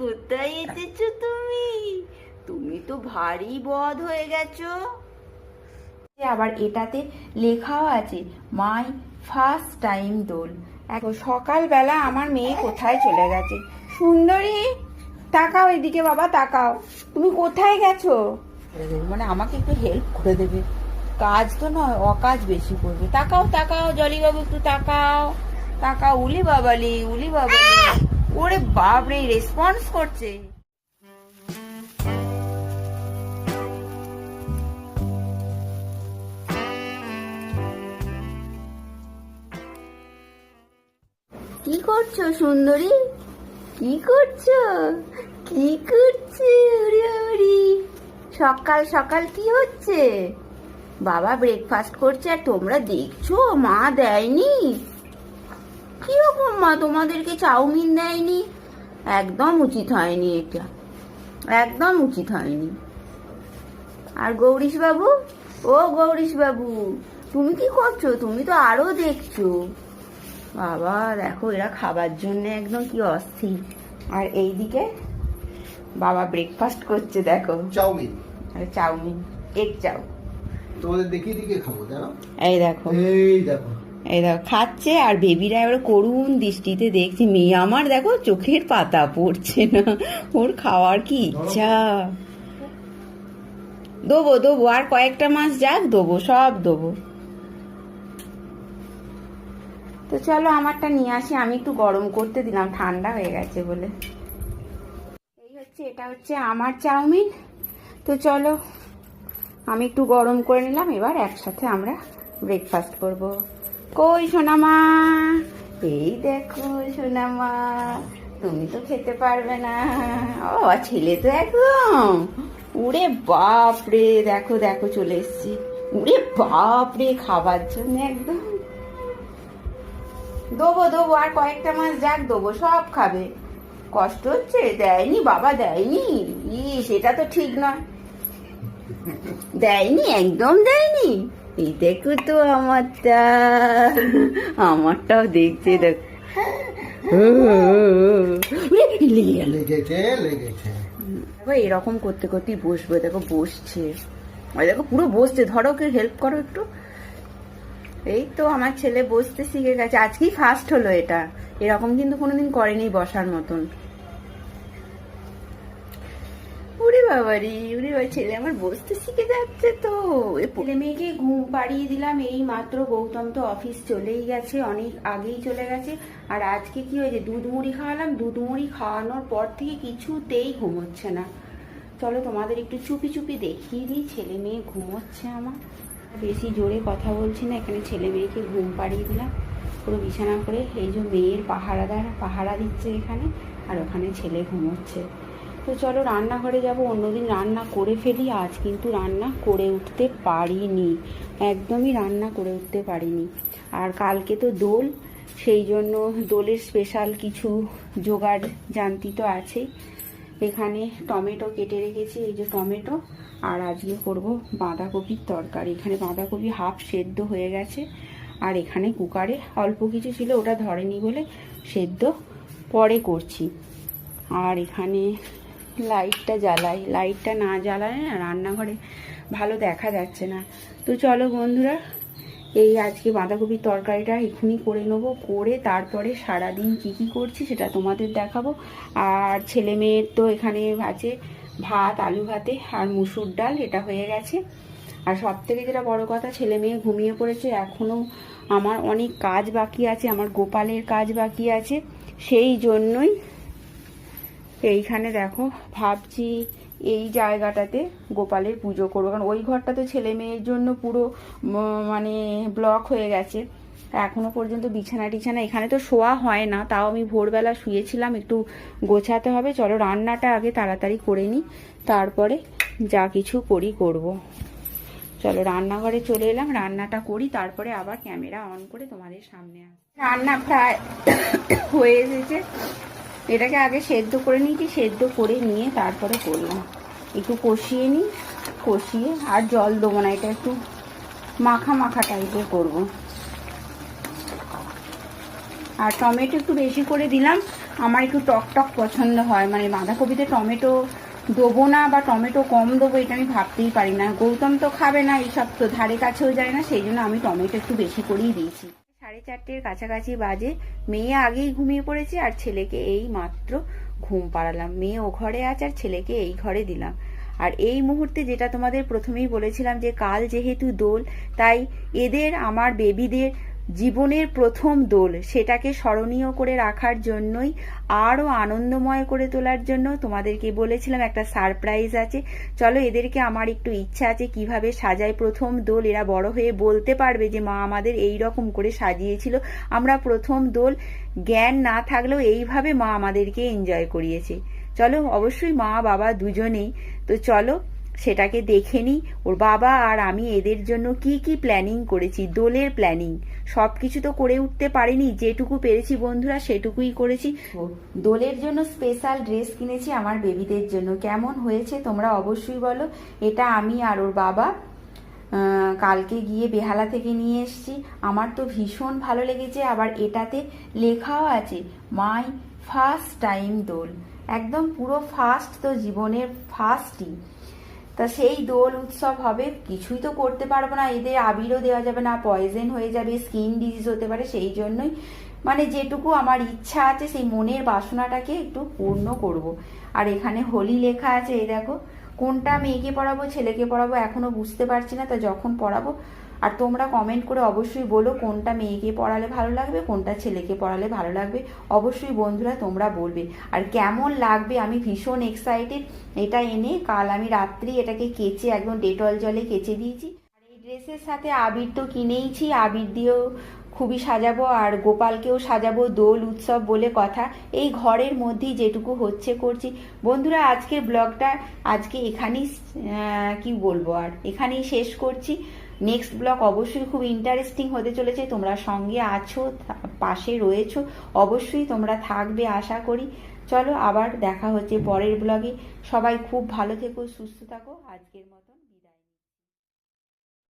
কোথায় এসেছ তুমি? তুমি তো ভারী বধ হয়ে গেছো। আবার এটাতে লেখাও আছে, মাই ফার্স্ট টাইম দোল। সকালবেলা আমার মেয়ে কোথায় চলে গেছে? সুন্দরী, তাকাও এদিকে বাবা, তাকাও। তুমি কোথায় গেছো? মানে আমাকে একটু হেল্প করে দেবে। কাজ তো নয়, অকাজ বেশি করবে। তাকাও তাকাও জলি বাবু একটু তাকাও। তাকাও, উলি বাবালি উলি বাবালি। ওরে বাপরে রেসপন্স করছে। কি করছ সুন্দরী? কি করছ? কি করছ? সকাল সকাল কি হচ্ছে? বাবা ব্রেকফাস্ট করছে আর তোমরা দেখছ, মা দেয়নি। কীরকম মা তোমাদেরকে চাউমিন দেয়নি? একদম উচিত হয়নি এটা। একদম উচিত হয়নি। আর গৌরীশ বাবু ও গৌরীশ বাবু তুমি কি করছ? তুমি তো আরও দেখছ। বাবা দেখো এরা খাবার জন্য একদম কি অস্থির। আর এইদিকে বাবা ব্রেকফাস্ট করছে দেখো। চাউমিন? আর চাউমিন এগ চাউ। তোমাদের দেখিয়ে দিকে খাব জানো এই দেখো। এই দেখো। এই দেখো, খাচ্ছে আর বেবিরা এবার করুণ দৃষ্টিতে দেখছি। মেয়ে আমার দেখো চোখের পাতা পড়ছে না। ওর খাওয়ার কি ইচ্ছা? দেবো দেবো, আর কয়েকটা মাস যাক, দেবো, সব দেবো। তো চলো আমারটা নিয়ে আসি, আমি একটু গরম করতে দিলাম, ঠান্ডা হয়ে গেছে বলে। এই হচ্ছে, এটা হচ্ছে আমার চাউমিন। তো চলো, আমি একটু গরম করে নিলাম, এবার একসাথে আমরা ব্রেকফাস্ট করব। কই সোনামা? এই দেখো সোনামা, তুমি তো খেতে পারবে না। ও ছেলে তো একদম। উড়ে বাপ রে দেখো দেখো, চলে এসছি। উড়ে বাপ রে খাবার জন্য একদম। দেবো দেবো, আর কয়েকটা মাস যাক, দেবো সব খাবে। কষ্ট হচ্ছে, দেয়নি, বাবা দেয়নি। ই সেটা তো ঠিক নয়। দেয়নি, একদম দেয়নি। এই দেখো তো আমারটা আমারটাও দেখছে দেখ। এরকম করতে করতেই বসবে দেখো বসছে। ওই দেখো পুরো বসছে। ধরো ওকে হেল্প করো একটু। এই তো আমার ছেলে বসতে শিখে গেছে। আজকেই ফার্স্ট হলো এটা। এরকম কিন্তু কোনোদিন করেনি বসার মতন। বাবারি উরে বাবা, ছেলে আমার বসতে শিখে যাচ্ছে তো। ছেলে মেয়েকে ঘুম পাড়িয়ে দিলাম, এই মাত্র গৌতম তো অফিস চলেই গেছে, অনেক আগেই চলে গেছে। আর আজকে কি হয়েছে? দুধ মুড়ি খাওয়ালাম, দুধ মুড়ি খাওয়ানোর পর থেকে কিছুতেই ঘুমোচ্ছে না। চলো তোমাদের একটু চুপি চুপি দেখিয়ে দিই, ছেলে মেয়ে ঘুমোচ্ছে আমার। বেশি জোরে কথা বলছি না, এখানে ছেলে মেয়েকে ঘুম পাড়িয়ে দিলাম। পুরো বিছানা করে এই যে মেয়ের পাহারাদার, পাহারা দিচ্ছে এখানে, আর ওখানে ছেলে ঘুমোচ্ছে। তো চলো রান্নাঘরে যাব। অন্যদিন রান্না করে ফেলি। আজ কিন্তু রান্না করে উঠতে পারিনি। একদমই রান্না করে উঠতে পারিনি। আর কালকে তো দোল, সেই জন্য দোলের স্পেশাল কিছু জোগাড় জানতি তো আছেই এখানে টমেটো কেটে রেখেছি, এই যে টমেটো। আর আজকে করব বাঁধাকপির তরকারি। এখানে বাঁধাকপি হাফ সেদ্ধ হয়ে গেছে। আর এখানে কুকারে অল্প কিছু ছিল, ওটা ধরেনি বলে সেদ্ধ পরে করছি। আর এখানে লাইটটা জ্বালাই। লাইটটা না জ্বালালে না রান্নাঘরে ভালো দেখা যাচ্ছে না। তো চলো বন্ধুরা, এই আজকে বাঁধাকপির তরকারিটা এখনই করে নেব। করে তারপরে সারাদিন কি কি করছি সেটা তোমাদের দেখাবো। আর ছেলে মেয়ের তো এখানে আছে ভাত, আলু ভাতে আর মুসুর ডাল, এটা হয়ে গেছে। আর সব থেকে যেটা বড় কথা, ছেলে মেয়ে ঘুমিয়ে পড়েছে, এখনও আমার অনেক কাজ বাকি আছে, আমার গোপালের কাজ বাকি আছে। সেই জন্যই এইখানে দেখো, ভাবছি এই জায়গাটাতে গোপালের পুজো করব। কারণ ওই ঘরটা তো ছেলে মেয়ের জন্য পুরো মানে ব্লক হয়ে গেছে। এখনও পর্যন্ত বিছানা টিছানা, এখানে তো শোয়া হয় না, তাও আমি ভোরবেলা শুয়েছিলাম, একটু গোছাতে হবে। চলো রান্নাটা আগে তাড়াতাড়ি করে নিই, তারপরে যা কিছু করি করব। চলো রান্নাঘরে চলে এলাম, রান্নাটা করি, তারপরে আবার ক্যামেরা অন করে তোমাদের সামনে আস রান্না প্রায় হয়ে এসেছে। এটাকে আগে সেদ্ধ করে নিয়েছি সেদ্ধ করে নিয়ে তারপরে করলাম একটু কষিয়ে নিই, কষিয়ে, আর জল দেবো না, এটা একটু মাখা মাখা টাইপের করব। আর টমেটো একটু বেশি করে দিলাম, আমার একটু টক টক পছন্দ হয় মানে বাঁধাকপিতে টমেটো দেবো না বা টমেটো কম দেবো, এটা আমি ভাবতেই পারি না। গৌতম তো খাবে না, এইসব তো ধারে কাছেও যায় না, সেই জন্য আমি টমেটো একটু বেশি করেই দিয়েছি। সাড়ে চারটের কাছাকাছি বাজে। মেয়ে আগেই ঘুমিয়ে পড়েছে আর ছেলেকে এই মাত্র ঘুম পাড়ালাম। মেয়ে ও ঘরে আছে আর ছেলেকে এই ঘরে দিলাম। আর এই মুহূর্তে যেটা তোমাদের প্রথমেই বলেছিলাম যে কাল যেহেতু দোল, তাই এদের, আমার বেবিদের জীবনের প্রথম দোল, সেটাকে স্মরণীয় করে রাখার জন্যই, আরও আনন্দময় করে তোলার জন্য তোমাদেরকে বলেছিলাম একটা সারপ্রাইজ আছে। চলো এদেরকে আমার একটু ইচ্ছা আছে কীভাবে সাজায় প্রথম দোল। এরা বড় হয়ে বলতে পারবে যে মা আমাদের এই রকম করে সাজিয়েছিল। আমরা প্রথম দোল, জ্ঞান না থাকলেও এইভাবে মা আমাদেরকে এনজয় করিয়েছে। চলো অবশ্যই মা, বাবা দুজনেই। তো চলো সেটাকে দেখে নিই ওর বাবা আর আমি এদের জন্য কি কি প্ল্যানিং করেছি, দোলের প্ল্যানিং সব কিছু তো করে উঠতে পারিনি, যেটুকু পেরেছি বন্ধুরা সেটুকুই করেছি। দোলের জন্য স্পেশাল ড্রেস কিনেছি আমার বেবিদের জন্য। কেমন হয়েছে তোমরা অবশ্যই বলো। এটা আমি আর ওর বাবা কালকে গিয়ে বেহালা থেকে নিয়ে এসেছি। আমার তো ভীষণ ভালো লেগেছে। আবার এটাতে লেখাও আছে মাই ফার্স্ট টাইম দোল। একদম পুরো ফার্স্ট তো জীবনের ফার্স্টই তা সেই দোল উৎসব হবে, কিছুই তো করতে পারব না, এদের আবিরও দেওয়া যাবে না পয়জেন হয়ে যাবে স্কিন ডিজিজ হতে পারে, সেই জন্যই মানে যেটুকু আমার ইচ্ছা আছে, সেই মনের বাসনাটাকে একটু পূর্ণ করব। আর এখানে হোলি লেখা আছে, এই দেখো, কোনটা মেয়েকে পড়াবো, ছেলেকে পড়াবো, এখনও বুঝতে পারছি না, তা যখন পড়াবো আর তোমরা কমেন্ট করে অবশ্যই বলো কোনটা মেয়েকে পড়ালে ভালো লাগবে, কোনটা ছেলেকে পড়ালে ভালো লাগবে। অবশ্যই বন্ধুরা তোমরা বলবে। আর কেমন লাগবে আমি ভীষণ এক্সাইটেড এটা এনে কাল আমি রাত্রি এটাকে কেচে একদম ডেটল জলে কেচে দিয়েছি। আর এই ড্রেসের সাথে আবির তো কিনেইছি। আবির দিয়েও খুবই সাজাবো আর গোপালকেও সাজাবো দোল উৎসব বলে কথা। এই ঘরের মধ্যেই যেটুকু হচ্ছে করছি। বন্ধুরা আজকের ব্লগটা আজকে এখানেই কি বলব আর? এখানেই শেষ করছি। নেক্সট ব্লগ অবশ্যই খুব ইন্টারেস্টিং হতে চলেছে। তোমরা সঙ্গে আছো পাশে রয়েছো। অবশ্যই তোমরা থাকবে, আশা করি। চলো আবার দেখা হচ্ছে পরের ব্লগে সবাই খুব ভালো থেকো, সুস্থ থাকো। আজকের মতো